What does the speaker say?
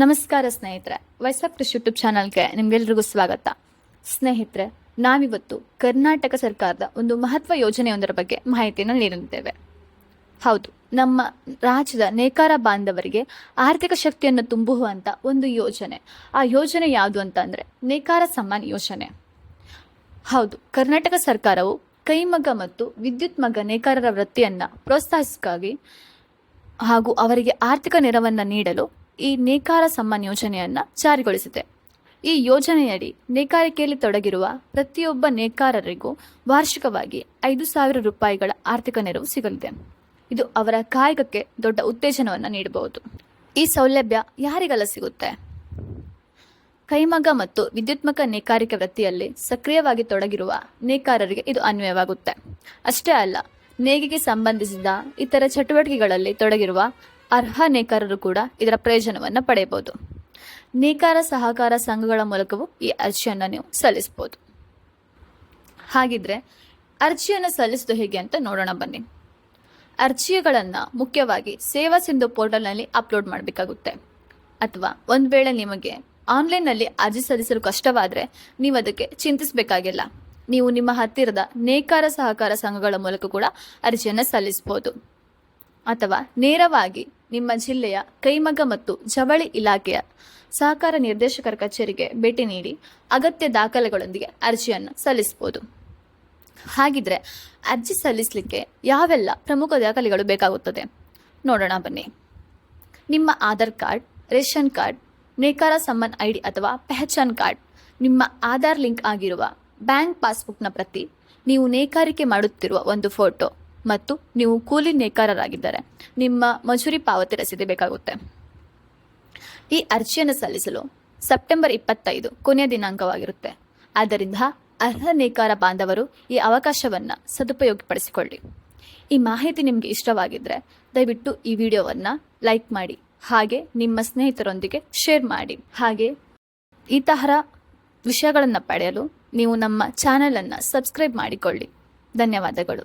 ನಮಸ್ಕಾರ ಸ್ನೇಹಿತರೆ ವೈಸಪ್ ಕೃಷಿ ಯೂಟ್ಯೂಬ್ ಚಾನಲ್ಗೆ ನಿಮ್ಗೆಲ್ರಿಗೂ ಸ್ವಾಗತ. ಸ್ನೇಹಿತರೆ, ನಾವಿವತ್ತು ಕರ್ನಾಟಕ ಸರ್ಕಾರದ ಒಂದು ಮಹತ್ವ ಯೋಜನೆಯೊಂದರ ಬಗ್ಗೆ ಮಾಹಿತಿಯನ್ನು ನೀಡುತ್ತೇವೆ ಹೌದು, ನಮ್ಮ ರಾಜ್ಯದ ನೇಕಾರ ಬಾಂಧವರಿಗೆ ಆರ್ಥಿಕ ಶಕ್ತಿಯನ್ನು ತುಂಬುವಂತ ಒಂದು ಯೋಜನೆ. ಆ ಯೋಜನೆ ಯಾವುದು ಅಂತ ಅಂದರೆ ನೇಕಾರ ಸಮ್ಮಾನ್ ಯೋಜನೆ. ಹೌದು, ಕರ್ನಾಟಕ ಸರ್ಕಾರವು ಕೈಮಗ್ಗ ಮತ್ತು ವಿದ್ಯುತ್ ಮಗ ನೇಕಾರರ ವೃತ್ತಿಯನ್ನ ಪ್ರೋತ್ಸಾಹಿಸಕ್ಕಾಗಿ ಹಾಗೂ ಅವರಿಗೆ ಆರ್ಥಿಕ ನೆರವನ್ನು ನೀಡಲು ಈ ನೇಕಾರ ಸಮ್ಮಾನ್ ಯೋಜನೆಯನ್ನ ಜಾರಿಗೊಳಿಸಿದೆ. ಈ ಯೋಜನೆಯಡಿ ನೇಕಾರಿಕೆಯಲ್ಲಿ ತೊಡಗಿರುವ ಪ್ರತಿಯೊಬ್ಬ ನೇಕಾರರಿಗೂ ವಾರ್ಷಿಕವಾಗಿ ಐದು ಸಾವಿರ ರೂಪಾಯಿಗಳ ಆರ್ಥಿಕ ನೆರವು ಸಿಗಲಿದೆ. ಇದು ಅವರ ಕಾಯಕಕ್ಕೆ ದೊಡ್ಡ ಉತ್ತೇಜನವನ್ನು ನೀಡಬಹುದು. ಈ ಸೌಲಭ್ಯ ಯಾರಿಗೆಲ್ಲ ಸಿಗುತ್ತೆ? ಕೈಮಗ ಮತ್ತು ವಿದ್ಯುತ್ಮಕ ನೇಕಾರಿಕೆ ವೃತ್ತಿಯಲ್ಲಿ ಸಕ್ರಿಯವಾಗಿ ತೊಡಗಿರುವ ನೇಕಾರರಿಗೆ ಇದು ಅನ್ವಯವಾಗುತ್ತೆ. ಅಷ್ಟೇ ಅಲ್ಲ, ನೇಗಿಗೆ ಸಂಬಂಧಿಸಿದ ಇತರ ಚಟುವಟಿಕೆಗಳಲ್ಲಿ ತೊಡಗಿರುವ ಅರ್ಹ ನೇಕಾರರು ಕೂಡ ಇದರ ಪ್ರಯೋಜನವನ್ನು ಪಡೆಯಬಹುದು. ನೇಕಾರ ಸಹಕಾರ ಸಂಘಗಳ ಮೂಲಕವೂ ಈ ಅರ್ಜಿಯನ್ನು ನೀವು ಸಲ್ಲಿಸಬಹುದು. ಹಾಗಿದ್ರೆ ಅರ್ಜಿಯನ್ನು ಸಲ್ಲಿಸೋದು ಹೇಗೆ ಅಂತ ನೋಡೋಣ ಬನ್ನಿ. ಅರ್ಜಿಗಳನ್ನು ಮುಖ್ಯವಾಗಿ ಸೇವಾ ಸಿಂಧು ಪೋರ್ಟಲ್ನಲ್ಲಿ ಅಪ್ಲೋಡ್ ಮಾಡಬೇಕಾಗುತ್ತೆ. ಅಥವಾ ಒಂದು ವೇಳೆ ನಿಮಗೆ ಆನ್ಲೈನ್ನಲ್ಲಿ ಅರ್ಜಿ ಸಲ್ಲಿಸಲು ಕಷ್ಟವಾದರೆ ನೀವು ಅದಕ್ಕೆ ಚಿಂತಿಸಬೇಕಾಗಿಲ್ಲ. ನೀವು ನಿಮ್ಮ ಹತ್ತಿರದ ನೇಕಾರ ಸಹಕಾರ ಸಂಘಗಳ ಮೂಲಕ ಕೂಡ ಅರ್ಜಿಯನ್ನು ಸಲ್ಲಿಸಬಹುದು. ಅಥವಾ ನೇರವಾಗಿ ನಿಮ್ಮ ಜಿಲ್ಲೆಯ ಕೈಮಗ ಮತ್ತು ಜವಳಿ ಇಲಾಖೆಯ ಸಹಕಾರ ನಿರ್ದೇಶಕರ ಕಚೇರಿಗೆ ಭೇಟಿ ನೀಡಿ ಅಗತ್ಯ ದಾಖಲೆಗಳೊಂದಿಗೆ ಅರ್ಜಿಯನ್ನು ಸಲ್ಲಿಸಬಹುದು. ಹಾಗಿದ್ರೆ ಅರ್ಜಿ ಸಲ್ಲಿಸಲಿಕ್ಕೆ ಯಾವೆಲ್ಲ ಪ್ರಮುಖ ದಾಖಲೆಗಳು ಬೇಕಾಗುತ್ತದೆ? ನೋಡೋಣ ಬನ್ನಿ. ನಿಮ್ಮ ಆಧಾರ್ ಕಾರ್ಡ್, ರೇಷನ್ ಕಾರ್ಡ್, ನೇಕಾರ ಸಮ್ಮನ್ ಐ ಡಿ ಅಥವಾ ಪೆಹಚಾನ್ ಕಾರ್ಡ್, ನಿಮ್ಮ ಆಧಾರ್ ಲಿಂಕ್ ಆಗಿರುವ ಬ್ಯಾಂಕ್ ಪಾಸ್ಬುಕ್ನ ಪ್ರತಿ ನೀವು ನೇಕಾರಿಕೆ ಮಾಡುತ್ತಿರುವ ಒಂದು ಫೋಟೋ. ಮತ್ತು ನೀವು ಕೂಲಿ ನೇಕಾರರಾಗಿದ್ದರೆ ನಿಮ್ಮ ಮಜೂರಿ ಪಾವತಿ ರಸೀದಿ ಬೇಕಾಗುತ್ತೆ. ಈ ಅರ್ಜಿಯನ್ನು ಸಲ್ಲಿಸಲು ಸೆಪ್ಟೆಂಬರ್ ಇಪ್ಪತ್ತೈದು ಕೊನೆಯ ದಿನಾಂಕವಾಗಿರುತ್ತೆ. ಆದ್ದರಿಂದ ಅರ್ಹ ನೇಕಾರ ಬಾಂಧವರು ಈ ಅವಕಾಶವನ್ನು ಸದುಪಯೋಗಪಡಿಸಿಕೊಳ್ಳಿ. ಈ ಮಾಹಿತಿ ನಿಮಗೆ ಇಷ್ಟವಾಗಿದ್ದರೆ ದಯವಿಟ್ಟು ಈ ವಿಡಿಯೋವನ್ನು ಲೈಕ್ ಮಾಡಿ, ಹಾಗೆ ನಿಮ್ಮ ಸ್ನೇಹಿತರೊಂದಿಗೆ ಶೇರ್ ಮಾಡಿ. ಹಾಗೆ ಈ ತರಹ ವಿಷಯಗಳನ್ನು ಪಡೆಯಲು ನೀವು ನಮ್ಮ ಚಾನಲನ್ನು ಸಬ್ಸ್ಕ್ರೈಬ್ ಮಾಡಿಕೊಳ್ಳಿ. ಧನ್ಯವಾದಗಳು.